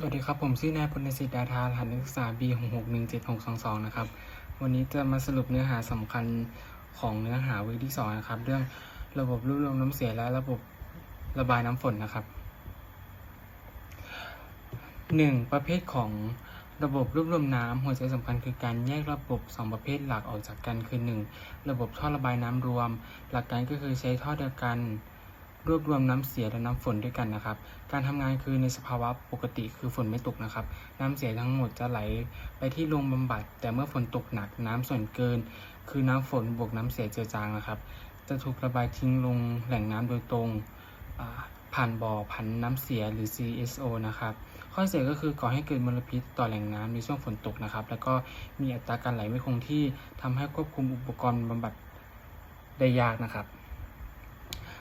สวัสดีครับ ผมชื่อนายพลสิทธิ์ดาธารหัสนักศึกษา B 6 6 1 7 6 2 2นะครับ วันนี้จะมาสรุปเนื้อหาสำคัญของเนื้อหาวิที่สองนะครับ เรื่องระบบรวบรวมน้ำเสียและระบบระบายน้ำฝนนะครับ 1. ประเภทของระบบรวบรวมน้ำหัวใจสำคัญคือการแยกระบบ 2 ประเภทหลักออกจากกันคือ 1. ระบบท่อระบายน้ำรวม หลักการก็คือใช้ท่อเดียวกัน รวบรวมน้ำเสียและน้ำฝนด้วยกันนะครับ การทำงานคือในสภาวะปกติคือฝนไม่ตกนะครับ น้ำเสียทั้งหมดจะไหลไปที่โรงบำบัด แต่เมื่อฝนตกหนักน้ำส่วนเกิน คือน้ำฝนบวกน้ำเสียเจือจางนะครับ จะถูกระบายทิ้งลงแหล่งน้ำโดยตรงผ่านบ่อผันน้ำเสียหรือ CSO นะครับ ข้อเสียก็คือก่อให้เกิดมลพิษต่อแหล่งน้ำในช่วงฝนตกนะครับ แล้วก็มีอัตราการไหลไม่คงที่ทำให้ควบคุมอุปกรณ์บำบัดได้ยากนะครับ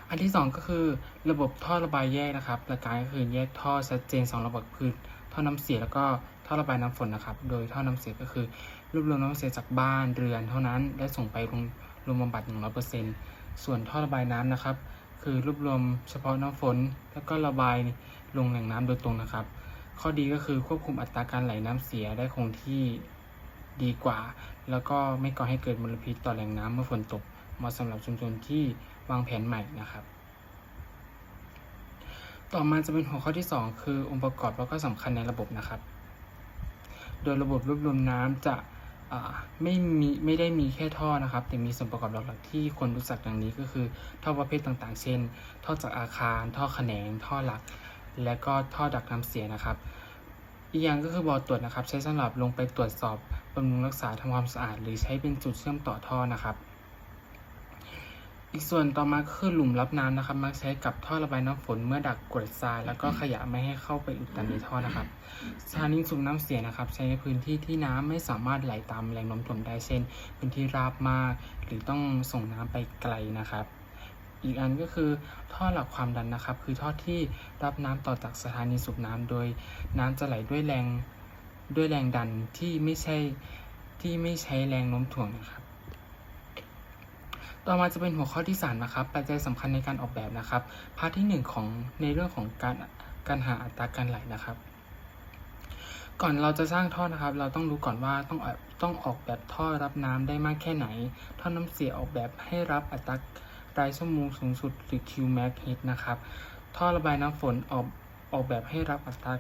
อันที่สองก็คือระบบท่อระบายแยกนะครับหลักการก็คือแยกท่อชัดเจนสองระบบคือท่อน้ำเสียแล้วก็ท่อระบายน้ำฝนนะครับ โดยท่อน้ำเสียก็คือรวบรวมน้ำเสียจากบ้านเรือนเท่านั้น และส่งไปโรงโรงบำบัด100%ส่วนท่อระบายน้ำนะครับ คือรวบรวมเฉพาะน้ำฝน แล้วก็ระบายลงแหล่งน้ำโดยตรงนะครับ ข้อดีก็คือควบคุมอัตราการไหลน้ำเสียได้คงที่ดีกว่า แล้วก็ไม่ก่อให้เกิดมลพิษต่อแหล่งน้ำเมื่อฝนตกเหมาะสำหรับชุมชนที่ วางแผนใหม่นะครับ ต่อมาจะเป็นหัวข้อที่ 2 คือองค์ประกอบแล้วก็สำคัญในระบบนะครับ โดยระบบรวบรวมน้ำจะไม่มีไม่ได้มีแค่ท่อนะครับ แต่มีส่วนประกอบหลักๆที่คนรู้จักดังนี้ก็คือ ท่อประเภทต่างๆ เช่น ท่อจากอาคาร ท่อแขนง ท่อหลัก และก็ท่อดักน้ำเสียนะครับ อีกอย่างก็คือบ่อตรวจนะครับ ใช้สำหรับลงไปตรวจสอบบำรุงรักษาทำความสะอาด หรือใช้เป็นจุดเชื่อมต่อท่อนะครับ อีกส่วนต่อมาคือหลุมรับน้ำนะครับมักใช้กับท่อระบายน้ำฝนเมื่อดักกรดทรายแล้วก็ขยะไม่ให้เข้าไปอุดตันในท่อนะครับสถานีสูบน้ำเสียนะครับ ใช้ในพื้นที่ที่น้ำไม่สามารถไหลตามแรงโน้มถ่วงได้เช่น พื้นที่ราบมาก หรือต้องส่งน้ำไปไกลนะครับอีกอันก็คือท่อหลักความดันนะครับ คือท่อที่รับน้ำต่อจากสถานีสูบน้ำโดยน้ำจะไหลด้วยแรงด้วยแรงดันที่ไม่ใช่ที่ไม่ใช้แรงโน้มถ่วงนะครับ ต่อมาจะเป็นหัวข้อที่3นะครับ ปัจจัยสำคัญในการออกแบบนะครับ พาร์ทที่ 1 ของในเรื่องของการการหาอัตราการไหลนะครับ ก่อนเราจะสร้างท่อนะครับ เราต้องรู้ก่อนว่าต้องออกต้องออกแบบท่อรับน้ำได้มากแค่ไหน ท่อน้ำเสียออกแบบให้รับอัตรารายชั่วโมงสูงสุดหรือ Qmax hit นะครับ ท่อระบายน้ำฝนออกออกแบบให้รับอัตรา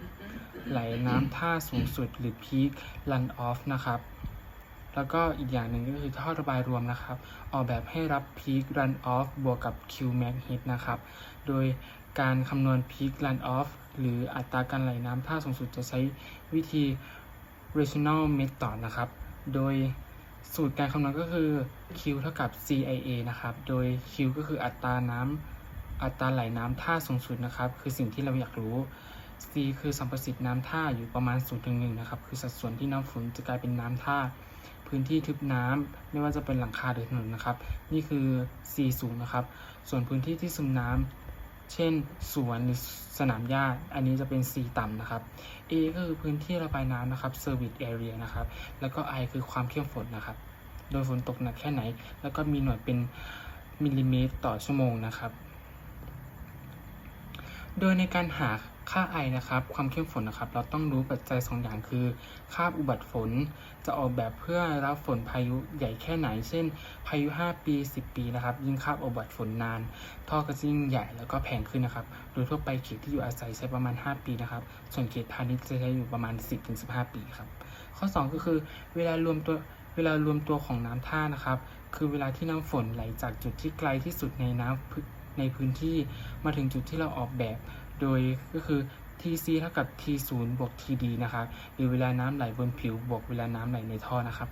ไหลน้ำท่าสูงสุดหรือ peak run off นะครับ แล้วก็อีกอย่างหนึ่งก็คือท่อระบายรวมนะครับ ออกแบบให้รับ peak run off บวกกับ Qmax hit นะครับ โดยการคำนวณ peak run off หรืออัตราการไหลน้ำท่าสูงสุดจะใช้วิธี rational method นะครับ โดยสูตรการคำนวณก็คือ Q เท่ากับ CIA นะครับ โดย Q ก็คืออัตราน้ำอัตราไหลน้ำท่าสูงสุดนะครับ คือสิ่งที่เราอยากรู้ C คือสัมประสิทธิ์น้ำท่าอยู่ประมาณ0ถึง1นะครับ คือสัดส่วนที่น้ำฝนจะกลายเป็นน้ำท่า พื้นที่ทึบน้ำไม่ว่าจะเป็นหลังคาหรือถนนนะครับ นี่คือ C สูงนะครับ ส่วนพื้นที่ที่ซึมน้ำเช่น สวนหรือสนามหญ้า อันนี้จะเป็น C ต่ำนะครับ A ก็คือพื้นที่ระบายน้ำนะครับ Service Area นะครับ แล้วก็ I คือความเข้มฝนนะครับ โดยฝนตกหนักแค่ไหน แล้วก็มีหน่วยเป็นมิลลิเมตรต่อชั่วโมงนะครับ โดยในการหาค่า I นะครับ ความเข้มฝนนะครับ เราต้องรู้ปัจจัย 2 อย่างคือ ค่าอุบัติฝน จะออกแบบเพื่อรับฝนพายุใหญ่แค่ไหน เช่น พายุ 5 ปี 10 ปีนะครับ ยิ่งคาบอุบัติฝนนาน ท่อก็จะยิ่งใหญ่แล้วก็แพงขึ้นนะครับ โดยทั่วไปเขตที่อยู่อาศัยใช้ประมาณ 5 ปีนะครับ ส่วนเขตพาณิชย์จะใช้อยู่ประมาณ 10-15 ปีครับ ข้อ 2 ก็คือเวลารวมตัวเวลารวมตัวของน้ำท่านะครับ คือเวลาที่น้ำฝนไหลจากจุดที่ไกลที่สุดในน้ำพื้น ในพื้นที่มาถึงจุดที่เราออกแบบ โดยก็คือ TC เท่ากับ T0 บวก TD นะครับหรือเวลาน้ำไหลบนผิวบวกเวลาน้ำไหลในท่อนะครับ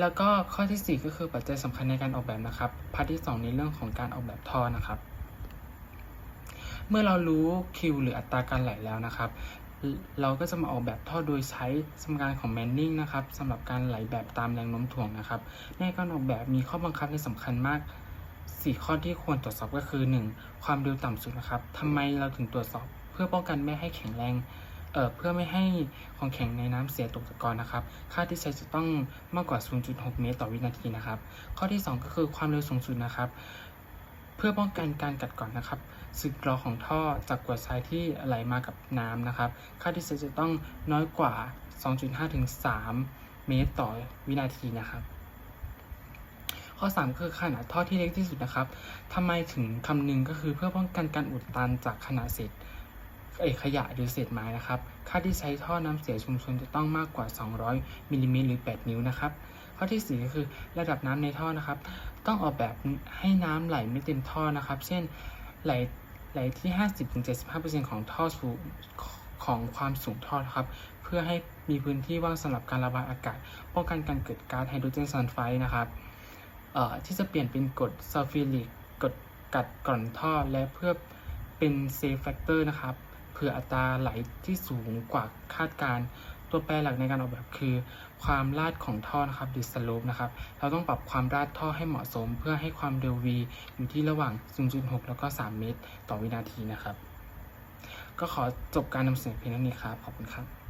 แล้วก็ข้อทีสี่4 ก็คือปัจจัยสำคัญในการออกแบบนะครับพาร์ทที่ 2 ในเรื่องของการออกแบบท่อนะครับ เมื่อเรารู้ Q หรืออัตราการไหลแล้วนะครับเราก็จะมาออกแบบท่อโดยใช้สมการของแมนนิงนะครับสำหรับการไหลแบบตามแรงโน้มถ่วงนะครับ ในการออกแบบมีข้อบังคับที่สำคัญมาก 4ข้อที่ควรตรวจสอบก็คือ 1. ความเร็วต่ำสุดนะครับทำไมเราถึงตรวจสอบ เพื่อป้องกันไม่ให้แข็งแรงเเพื่อไม่ให้ของแข็งในน้ำเสียตกตะกอนนะครับ ค่าที่ใช้จะต้องมากกว่า 0.6 เมตรต่อวินาทีนะครับ ข้อที่ 2 ก็คือความเร็วสูงสุดนะครับ เพื่อป้องกันการกัดกร่อนนะครับสึกหรอของท่อจากกวดทรายที่ไหลมากับน้ำนะครับ ค่าที่ใช้จะต้องน้อยกว่า 2.5 ถึง 3 เมตรต่อวินาทีนะครับ ข้อ 3 คือขนาดท่อที่เล็กที่สุดนะครับทำไมถึงคำนึงก็คือเพื่อป้องกันการอุดตันจากขนาดเศษเอขยะหรือเศษไม้นะครับ ค่าที่ใช้ท่อน้ำเสียชุมชนจะต้องมากกว่า 200มิลลิเมตรหรือ 8 นิ้วนะครับ ข้อที่ 4 ก็คือระดับน้ำในท่อนะครับ ต้องออกแบบให้น้ำไหลไม่เต็มท่อนะครับ เช่นไหลไหลที่ 50-75%ของท่อสูงของความสูงท่อครับ เพื่อให้มีพื้นที่ว่างสำหรับการระบายอากาศ ป้องกันการเกิดก๊าซไฮโดรเจนซัลไฟด์นะครับ ที่จะเปลี่ยนเป็นกรดซัลฟิลิกกรดกัดกร่อนท่อ และเพื่อเป็นเซฟแฟกเตอร์นะครับเผื่ออัตราไหลที่สูงกว่าคาดการ ตัวแปรหลักในการออกแบบคือ ความลาดของท่อนะครับหรือสโลปนะครับ เราต้องปรับความลาดท่อให้เหมาะสม เพื่อให้ความเร็ว v อยู่ที่ระหว่าง 0.6 แล้วก็ 3 เมตร ต่อวินาทีนะครับ ก็ขอจบการนำเสนอเพียงเท่านี้ครับ ขอบคุณครับ